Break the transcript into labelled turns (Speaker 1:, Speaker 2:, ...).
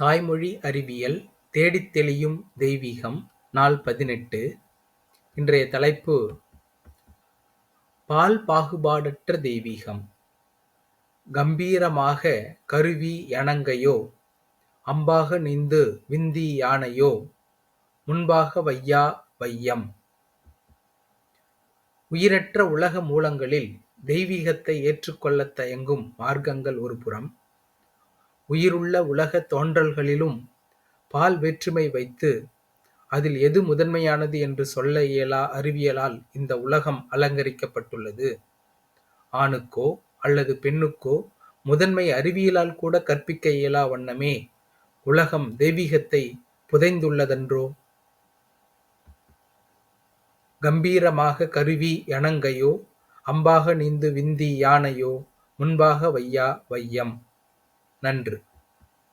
Speaker 1: தாய்மொழி அறிவியல் தேடித் தெளியும் தெய்வீகம் நாள் பதினெட்டு. இன்றைய தலைப்பு பால் பாகுபாடற்ற தெய்வீகம். கம்பீரமாக கருவி யணங்கையோ அம்பாக நீந்து விந்தி யானையோ முன்பாக வையா வையம். உயிரற்ற உலக மூலங்களில் தெய்வீகத்தை ஏற்றுக்கொள்ளத் தயங்கும் மார்க்கங்கள் ஒருபுறம் உயிருள்ள உலகத் தோன்றல்களிலும் பால் வேற்றுமை வைத்து அதில் எது முதன்மையானது என்று சொல்ல இயலா அறிவியலால் இந்த உலகம் அலங்கரிக்கப்பட்டுள்ளது. ஆணுக்கோ அல்லது பெண்ணுக்கோ முதன்மை அறிவியலால் கூட கற்பிக்க இயலா வண்ணமே உலகம் தெய்வீகத்தை புதைந்துள்ளதன்றோ? கம்பீரமாக கருவி யணங்கையோ அம்பாக நீந்து விந்தி யானையோ முன்பாக வையா வையம். நன்று